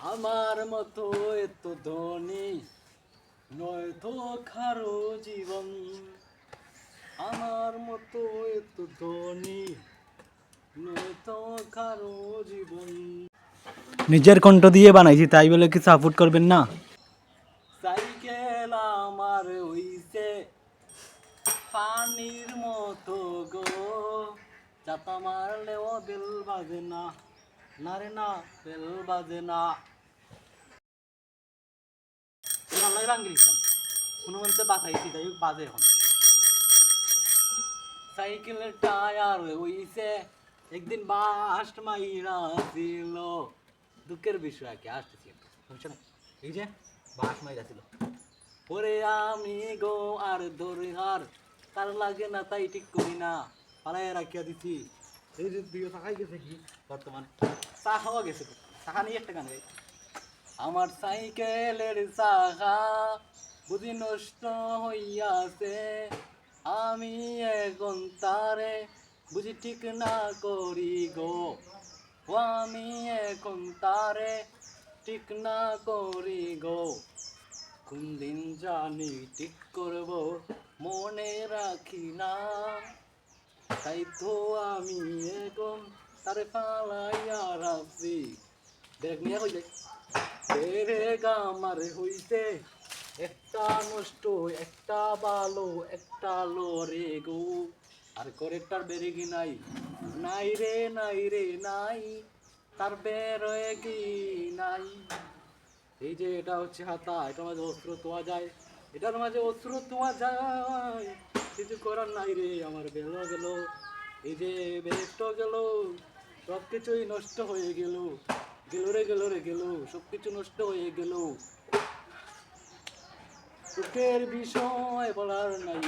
আমার মতো এত ধনী নয়তো খারো জীবন। আমার মতো এত ধনী নয়তো কারও জীবন। নিজের কণ্ঠ দিয়ে বানাইছি তাই বলে কি সাপোর্ট করবেন না? সাইকেল আমার হইছে পানির মতো গো চাপা মারলেও বেল বাজে না। না রে না বেল বাজে না। লাগে রাঙ্গি দিতাম কোনো মনতে বাঁচাইছি তাই বাজে এখন। সাইকেলের টায়ার হইছে, একদিন বাস্ট মাইরা ছিল। দুঃখের বিষয় কি, আসতেছি বুঝছ না এই যে বাস মাইরা ছিল। ওরে আমি গো, আর ধরে হার তার লাগে না তাই ঠিক করি না। পালাই রাখিয়া দিছি। এই যে গেছে কি বর্তমান? গেছে। নিয়ে একটা গান গাই। আমার সাইকেলের চাকা বুঝি নষ্ট হইয়াছে। আমি এখন তারে বুঝি ঠিক না করি গো। আমি এখন তারে ঠিক না করি গো। কোন দিন জানি ঠিক করব, মনে রাখি না। তাই তো আমি এখন তারে পালাইয়া রাখছি। দেখ নিয়ে হয়ে যায় তেরে গামার হইতে একটা নষ্ট, একটা ভালো একটা লরে গো। আর করেক্টার কি নাই। নাই রে নাই রে, নাই। তার বেরোয় কি নাই। এই যে এটা হচ্ছে হাতা এটার মাঝে অস্ত্র তোয়া যায়। এটার মাঝে অস্ত্র তোয়া যায়। কিছু করার নাই রে আমার বেলা গেল এই যে বেরেস্ট গেল সব কিছুই নষ্ট হয়ে গেল গেল রে গেল রে গেল সব কিছু নষ্ট হয়ে গেল। সুখের বিষয় বলার নাই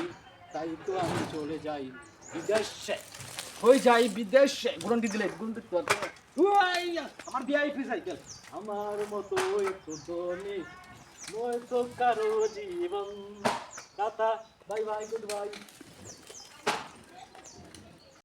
তাই তো আমি চলে যাই বিদেশে। হয়ে যাই বিদেশে গুরন্টি দিলে গুরন্টি আমার ভিআইপি সাইকেল আমার মতো একটু ধনী নয়তো কারও জীবন। Tata Bye bye, goodbye.